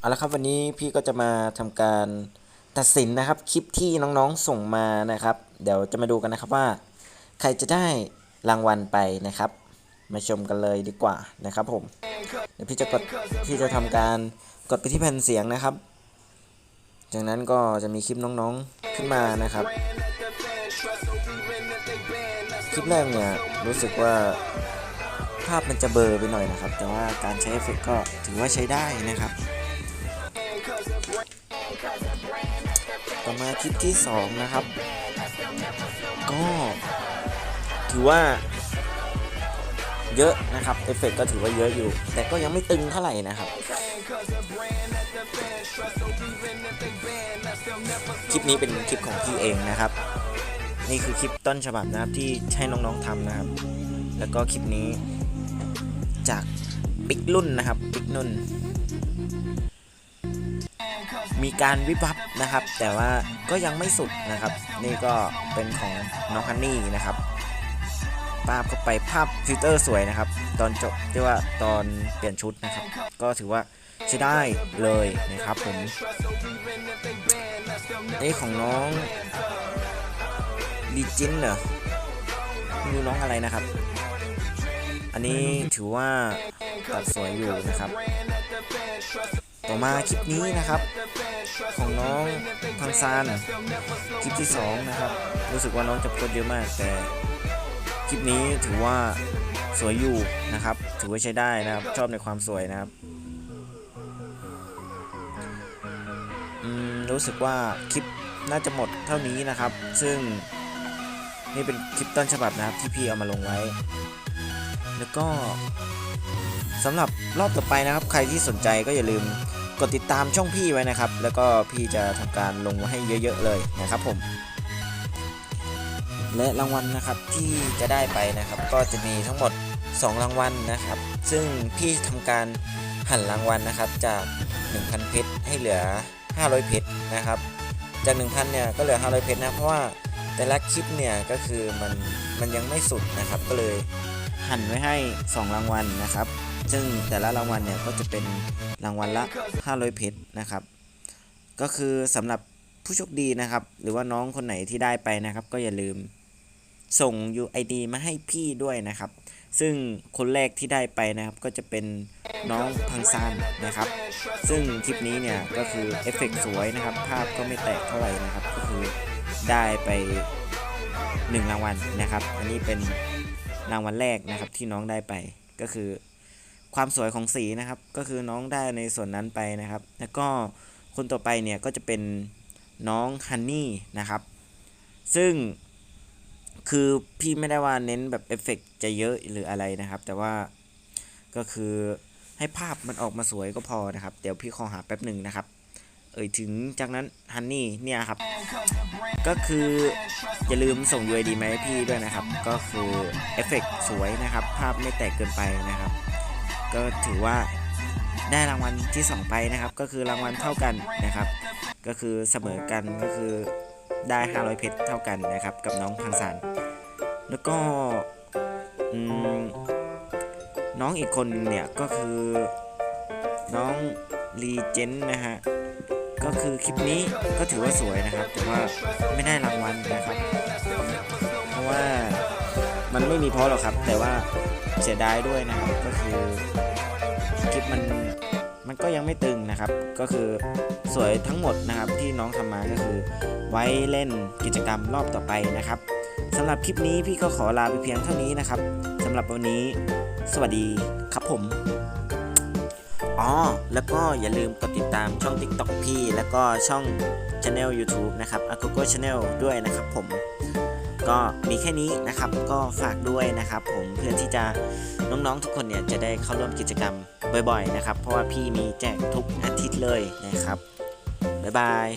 เอาละครับวันนี้พี่ก็จะมาทำการตัดสินนะครับคลิปที่น้องๆส่งมานะครับ เดี๋ยวจะมาดูกันนะครับว่า ใครจะได้รางวัลไปนะครับ มาชมกันเลยดีกว่านะครับผมเดี๋ยวพี่จะกดพี่จะทำการกดไปที่แผ่นเสียงนะครับ จากนั้นก็จะมีคลิปน้องๆขึ้นมานะครับ คลิปแรกเนี่ยรู้สึกว่าภาพมันจะเบลอไปหน่อยนะครับ แต่ว่าการใช้เอฟเฟกก็ถือว่าใช้ได้นะครับ มาคลิปที่ 2 นะครับ ก็ถือว่า เยอะนะครับเอฟเฟกต์ก็ถือว่าเยอะอยู่ แต่ก็ยังไม่ตึงเท่าไหร่นะครับ คลิปนี้เป็นคลิปของพี่เองนะครับ นี่คือคลิปต้นฉบับนะครับที่ให้น้องๆทำนะครับ แล้วก็คลิปนี้จากปิกรุ่นนะครับปิกนุ่น มีการวิบับนะครับ แต่ว่าก็ยังไม่สุดนะครับ นี่ก็เป็นของน้องฮันนี่นะครับภาพเข้าไปภาพฟิลเตอร์สวยนะครับ ตอนจบที่ว่าตอนเปลี่ยนชุดนะครับ ก็ถือว่าใช้ได้เลยนะครับผมนี่ของน้องดีจินเหรอไม่รู้น้องอะไรนะครับ อันนี้ถือว่าตัดสวยอยู่นะครับ ต่อมาคลิปนี้นะครับ ของน้องพังซานคลิปที่ 2 นะครับ รู้สึกว่าน้องจะโพสเยอะมาก แต่คลิปนี้ถือว่าสวยอยู่นะครับ ถือว่าใช้ได้นะครับ ชอบในความสวยนะครับรู้สึกว่าคลิปน่าจะหมดเท่านี้นะครับ ซึ่งนี่เป็นคลิปต้นฉบับนะครับที่พี่เอามาลงไว้ แล้วก็สำหรับรอบต่อไปนะครับ ใครที่สนใจก็อย่าลืม กดติดตามช่องพี่ไว้นะครับ แล้วก็พี่จะทำการลงมาให้เยอะๆเลยนะครับผม และรางวัลนะครับที่จะได้ไปนะครับ ก็จะมีทั้งหมด 2 รางวัลนะครับ ซึ่งพี่ทำการหั่นรางวัลนะครับ จาก 1,000 เพชรให้เหลือ 500 เพชรนะครับ จาก 1,000 เนี่ยก็เหลือ 500 เพชรนะเพราะว่าแต่ละคลิปเนี่ยก็คือมันมันยังไม่สุดนะครับ ก็เลยหั่นไว้ให้ 2 รางวัลนะครับ ซึ่งแต่ละรางวัลเนี่ยก็จะเป็นรางวัลละ 500 เพชรนะครับ ก็คือสำหรับผู้โชคดีนะครับ หรือว่าน้องคนไหนที่ได้ไปนะครับ ก็อย่าลืมส่ง UID มาให้พี่ด้วยนะครับ ซึ่งคนแรกที่ได้ไปนะครับก็จะเป็นน้องพังซานนะครับ ซึ่งคลิปนี้เนี่ยก็คือเอฟเฟกต์สวยนะครับ ภาพก็ไม่แตกเท่าไหร่นะครับ ก็คือได้ไป 1 รางวัลนะครับ อันนี้เป็นรางวัลแรกนะครับที่น้องได้ไปก็คือ ความสวยของสีนะครับ ก็คือน้องได้ในส่วนนั้นไปนะครับ แล้วก็คนต่อไปเนี่ยก็จะเป็นน้องฮันนี่นะครับ ซึ่งคือพี่ไม่ได้ว่าเน้นแบบเอฟเฟกต์จะเยอะหรืออะไรนะครับ แต่ว่าก็คือให้ภาพมันออกมาสวยก็พอนะครับ เดี๋ยวพี่ขอหาแป๊บหนึ่งนะครับ เอ่ยถึงจากนั้นฮันนี่เนี่ยครับ ก็คืออย่าลืมส่ง UID มาให้พี่ด้วยนะครับ ก็คือเอฟเฟกต์สวยนะครับ ภาพไม่แตกเกินไปนะครับ ก็ถือว่าได้รางวัลที่ 2 ไปนะครับ ก็คือรางวัลเท่ากันนะครับ ก็คือเสมอกันก็คือได้ 500 เพชรเท่ากันนะครับ กับน้องพังสันแล้วก็น้องอีกคนนึงเนี่ยก็คือน้องรีเจนนะฮะก็คือคลิปนี้ก็ถือว่าสวยนะครับ แต่ว่าไม่ได้รางวัลนะครับ เพราะว่ามันไม่มีเพราะหรอกครับ แต่ว่า เสียดายด้วยนะครับก็คือคลิปมันมันก็ยังไม่ตึงนะครับ ก็คือสวยทั้งหมดนะครับที่น้องทำมาก็คือไว้เล่นกิจกรรมรอบต่อไปนะครับสำหรับคลิปนี้พี่ก็ขอลาไปเพียงเท่านี้นะครับสำหรับวันนี้ สวัสดีครับผมอ๋อแล้วก็อย่าลืมกดติดตามช่อง TikTok พี่ แล้วก็ช่อง Channel YouTube นะครับ a g o g o Channel ด้วยนะครับผม ก็มีแค่นี้นะครับก็ฝากด้วยนะครับ ผมเพื่อที่จะน้องๆทุกคนเนี่ยจะได้เข้าร่วมกิจกรรมบ่อยๆนะครับ เพราะว่าพี่มีแจกทุกอาทิตย์เลยนะครับบ๊ายบาย